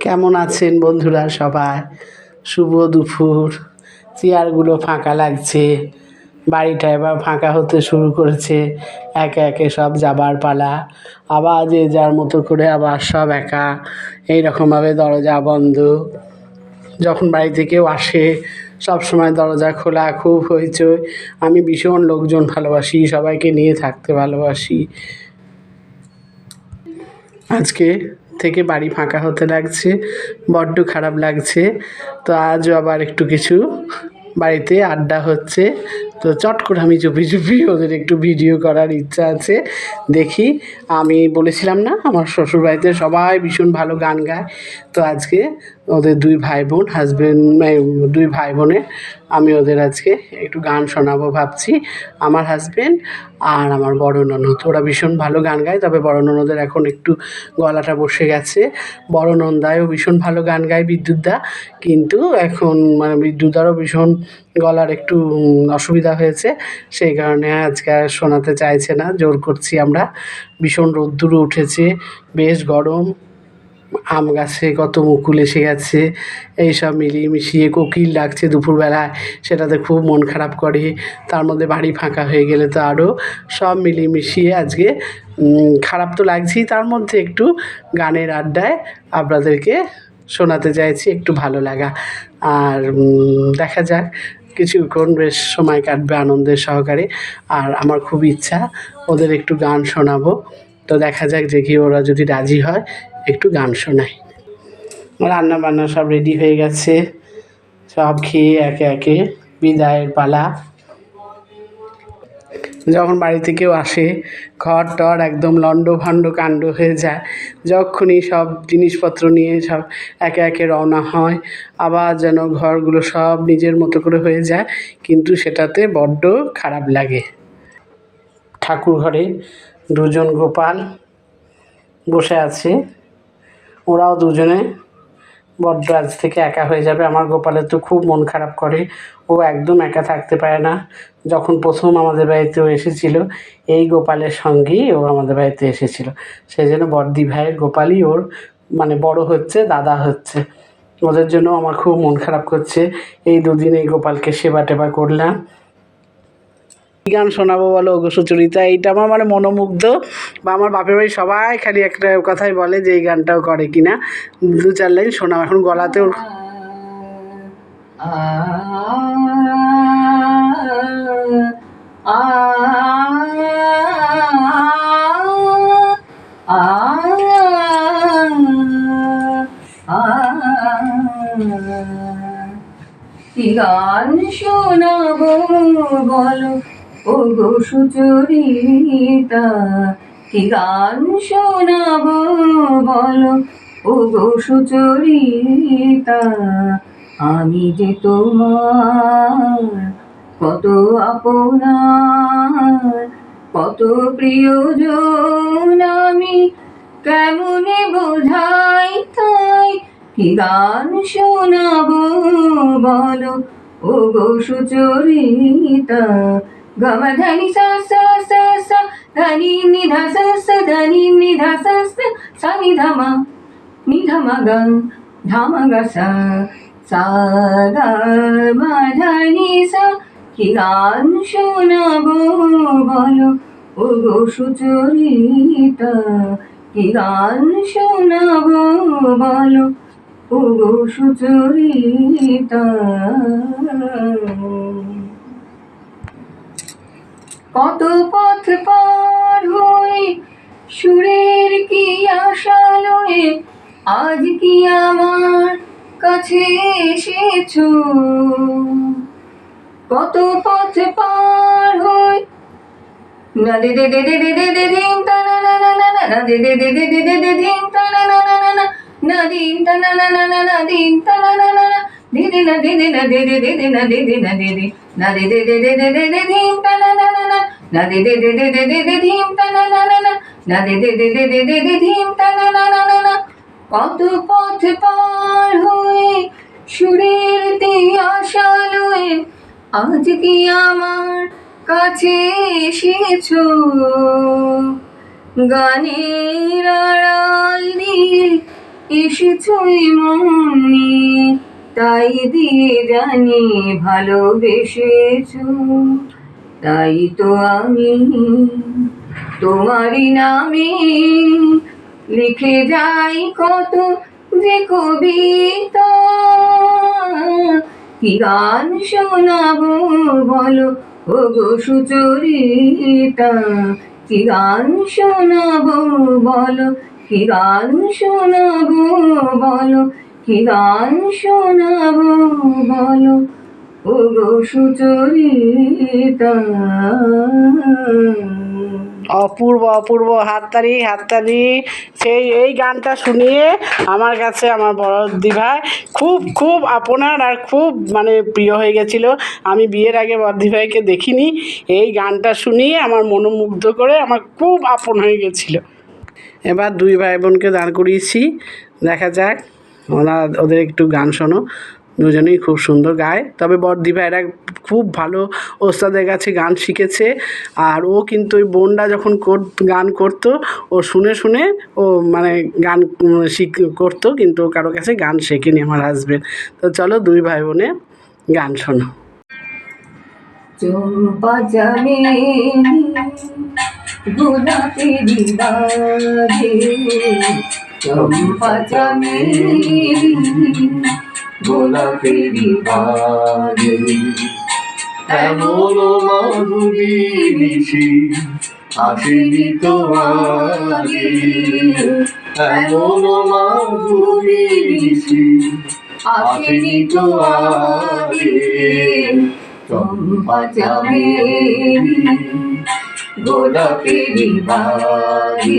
কেমন আছেন বন্ধুরা সবাই? শুভ দুপুর। চেয়ারগুলো ফাঁকা লাগছে। বাড়িটা এবার ফাঁকা হতে শুরু করেছে। একে একে সব যাবার পালা। আবার যে যার মতো করে আবার সব একা। এইরকমভাবে দরজা বন্ধ। যখন বাড়িতে কেউ আসে সব সময় দরজা খোলা, খুব হইচই। আমি ভীষণ লোকজন ভালোবাসি, সবাইকে নিয়ে থাকতে ভালোবাসি। আজকে থেকে বাড়ি ফাঁকা হতে লাগছে, বড্ড খারাপ লাগছে। তো আজও আবার একটু কিছু বাড়িতে আড্ডা হচ্ছে। তো চট করে আমি চুপি চুপি ওদের একটু ভিডিও করার ইচ্ছা আছে। দেখি, আমি বলেছিলাম না, আমার শ্বশুরবাড়িতে সবাই ভীষণ ভালো গান গায়। তো আজকে ওদের দুই ভাই বোন হাজবেন্ড দুই ভাই বোনের আমি ওদের আজকে একটু গান শোনাবো ভাবছি। আমার হাজবেন্ড আর আমার বড় ননদ। ওরা ভীষণ ভালো গান গায়, তবে বড় ননদের এখন একটু গলাটা বসে গেছে। বড় নন্দায়ও ভীষণ ভালো গান গায় বিদ্যুৎদা কিন্তু এখন মানে বিদ্যুৎদারও ভীষণ গলার একটু অসুবিধা হয়েছে। সেই কারণে আজকে আর শোনাতে চাইছে না। জোর করছি আমরা। ভীষণ রোদ্দুর উঠেছে, বেশ গরম। আম গাছে কত মুকুল এসে গেছে। এইসব মিলিয়ে মিশিয়ে কোকিল ডাকছে দুপুরবেলায়। সেটাতে খুব মন খারাপ করে। তার মধ্যে বাড়ি ফাঁকা হয়ে গেলে তো আরও সব মিলিয়ে মিশিয়ে আজকে খারাপ তো লাগছেই। তার মধ্যে একটু গানের আড্ডায় আপনাদেরকে শোনাতে চাইছি, একটু ভালো লাগা। আর দেখা যাক, কিছুক্ষণ বেশ সময় কাটবে আনন্দের সহকারে। আর আমার খুব ইচ্ছা, ওদের একটু গান শোনাবো। তো দেখা যাক যে কি ওরা যদি রাজি হয় একটু গান শোনায় রান্না বান্না সব রেডি হয়ে গেছে। সব খেয়ে একে একে বিদায়ের পালা। যখন বাড়িতে কেউ আসে, ঘর টর একদম লণ্ডভণ্ড কাণ্ড হয়ে যায়। যখনই সব জিনিসপত্র নিয়ে সব একে একে রওনা হয়, আবার যেন ঘরগুলো সব নিজের মতো করে হয়ে যায়, কিন্তু সেটাতে বড্ড খারাপ লাগে। ঠাকুর ঘরে দুজন গোপাল বসে আছে। ওরাও দুজনে বড্ড আজ থেকে একা হয়ে যাবে। আমার গোপালের তো খুব মন খারাপ করে। ও একদম একা থাকতে পারে না। যখন প্রথম আমাদের বাড়িতে এসেছিল, এই গোপালের সঙ্গেই ও আমাদের বাড়িতে এসেছিল। সেই জন্য বড়দি ভাইয়ের গোপালই ওর মানে বড় হচ্ছে, দাদা হচ্ছে। ওদের জন্য আমার খুব মন খারাপ করছে। এই দুদিন এই গোপালকে সেবা টেবা করলাম। গান শোনাবো বলো ওগো সুচরিতা এইটা আমার মানে মনোমুগ্ধ বা আমার বাপের বাড়ি সবাই খালি একটা কথাই বলে যে এই গানটাও করে কিনা দু চার লাইন শোনাও এখন গলাতেও গান শোনাবো বলো ও গো সুচরিতা, কি গান শোনাবো বলো? ও গো সুচরিতা, আমি যে তোমার কত আপনার, কত প্রিয়জন আমি কেমনে বোঝাই তাই? কি গান শোনাবো বলো? ও গো সুচরিতা গমা ধানি সা সা সা ধানি নিধা সা সা ধানি নিধা সা সা নিধামা নিধামা গা ধামা গা সা সা গা মা ধানি সা কি গান শোনাবো বলো ও গো সুচরিতা কি গান শোনাবো বলো ও গো সুচরিতা কত পথ পার হই সুরের কি আশা লয়ে আজ কি আমার কাছে এসেছ কত পথ পার হই না দে দে দে দে দে দে দে ধিম তা না না না না না না দে দে দে দে দে দে দে ধিম তা না না না না না না দিন তা না না না না না দিন তা না না না না দে দে না না না দে দে না দে দে না না না কত পথ পার হয়ে সুরের আশা আজ কি আমার কাছে এসেছ? গানের আড়াল দিয়ে এসেছই মনে। তাই দিয়ে জানি ভালোবেসেছ। তাই তো আমি তোমারই নামে লিখে যাই কত যে কবিতা। কি গান শোনাবো বলো? ও গো সুচরিতা, কি গান শোনাবো বলো? কি গান শোনাবো বলো? গান শোনাবো বলো ও গো সুচরিতা। অপূর্ব অপূর্ব, হাততালি হাততালি। সেই, এই গানটা শুনিয়ে আমার কাছে আমার বড় ভাই খুব খুব আপনার আর খুব মানে প্রিয় হয়ে গেছিল। আমি বিয়ের আগে বর্দি ভাইকে দেখিনি। এই গানটা শুনিয়ে আমার মনোমুগ্ধ করে আমার খুব আপন হয়ে গেছিল। এবার দুই ভাই বোনকে দাঁড় করিয়েছি। দেখা যাক। ওরা ওদের একটু গান শোনো। দুজনেই খুব সুন্দর গায়। তবে বর্দি ভাইরা খুব ভালো ওস্তাদের কাছে গান শিখেছে। আর ও কিন্তু ওই বোনরা যখন গান করতো, ও শুনে শুনে ও মানে গান শিখ, করতো, কিন্তু কারও কাছে গান শেখেনি আমার হাজবেন্ড তো চলো দুই ভাই বোনে গান শোনো। চম্পা জানে চম্পা জানে গোলাপি দিবারে এমন মাধুরী নিশি আসেনি তো আগে এমন মাধুরী নিশি আসেনি তো আগে চম্পা জানে গোলাপি দিবারে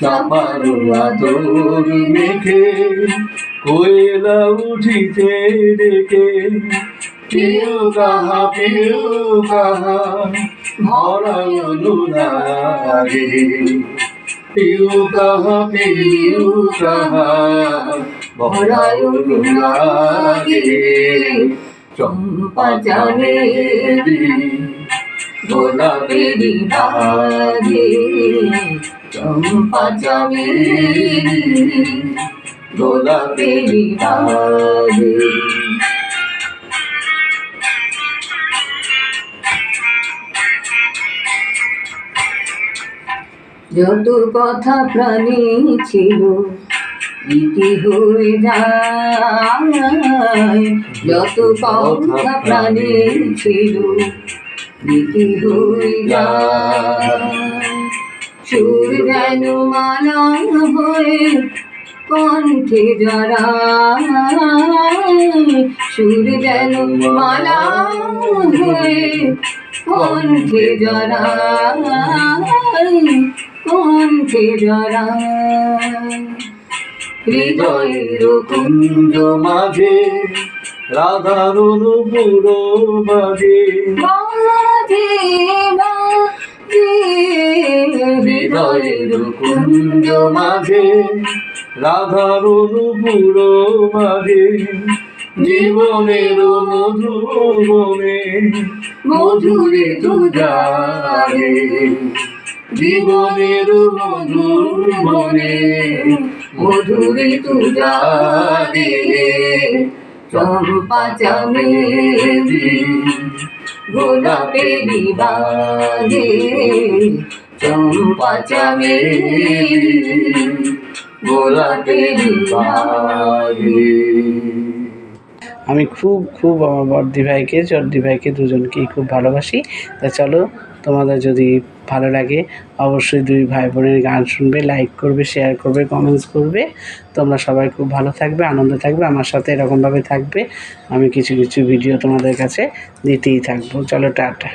চাপার আদর মেখে কোয়েলা উঠিতে রেখে প্রিয় কাহা প্রিয় কাহা ভরা অনুরাগে প্রিয় কাহা প্রিয় কাহা ভরা অনুরাগে চম্পা জানে গোলাপেরি বাগে চম্পা জানে গোলাপেরি বাগে যত কথা প্রাণী ছিল ইতি হয়ে যায় যত কথা প্রাণী ছিল, ইতি হয়ে যায়। সুর যেন মালা হয়ে, কণ্ঠে জড়ায় সুর যেন মালা হয়ে কণ্ঠে জড়ায় কণ্ঠে জড়ায় হৃদয়ের কুঞ্জ মাঝে রাধার পুরো বাজে। বাজে বাজে। হৃদয়ের কুঞ্জ মাঝে রাধার পুরো বাজে জীবনের মধুবনে মধুরে তুজারে জীবনের মধুবনে মধুরে তুজারে, চম্পা চামেলি গোলাপেরি বাগে চম্পা চামেলি গোলাপেরি বাগে আমি খুব খুব আমার বর্দি ভাইকে চর্দি ভাইকে দুজনকেই খুব ভালোবাসি। তা চলো তোমাদের যদি ভালো লাগে, অবশ্যই দুই ভাই বোনের গান শুনবে লাইক করবে শেয়ার করবে কমেন্টস করবে। তোমরা সবাই খুব ভালো থাকবে, আনন্দ থাকবে, আমার সাথে এরকমভাবে থাকবে। আমি কিছু কিছু ভিডিও তোমাদের কাছে দিতেই থাকব। চলো, টাটা।